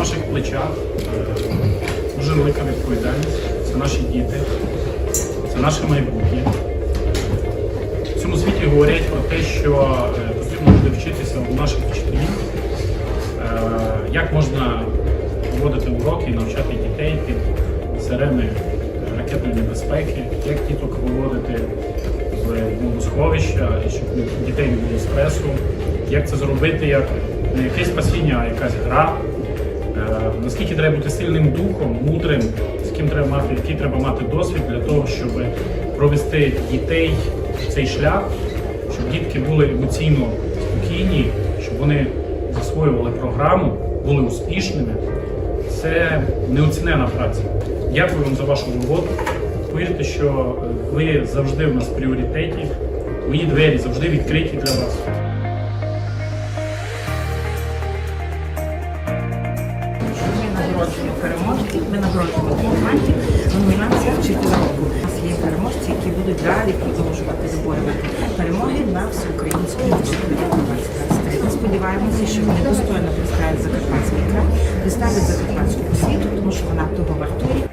ваших плечах е, дуже велика відповідальність. Це наші діти, це наше майбутнє. В цьому світі говорять про те, що е, потрібно буде вчитися у наших вчителів, е, як можна проводити уроки і навчати дітей під сирени ракетної небезпеки, як діток виводити в бомбосховища, щоб дітей не було стресу, як це зробити, як не якесь спасіння, а якась гра. Е, Наскільки треба бути сильним духом, мудрим, з ким треба мати, який треба мати досвід для того, щоб провести дітей в цей шлях, щоб дітки були емоційно спокійні, щоб вони засвоювали програму, були успішними. Це неоцінена праця. Дякую вам за вашу роботу. Повірте, що ви завжди в нас в пріоритеті. Мої двері завжди відкриті для вас. нагороджуємо переможців, ми нагороджуємо дипломантів в номінаціях вчителя року. У нас є переможці, які будуть далі продовжувати виборювати перемоги на всеукраїнську вчителі. Ми сподіваємося, що вони достойно представлять Закарпатський край, представлять Закарпатську освіту, тому що вона того вартує.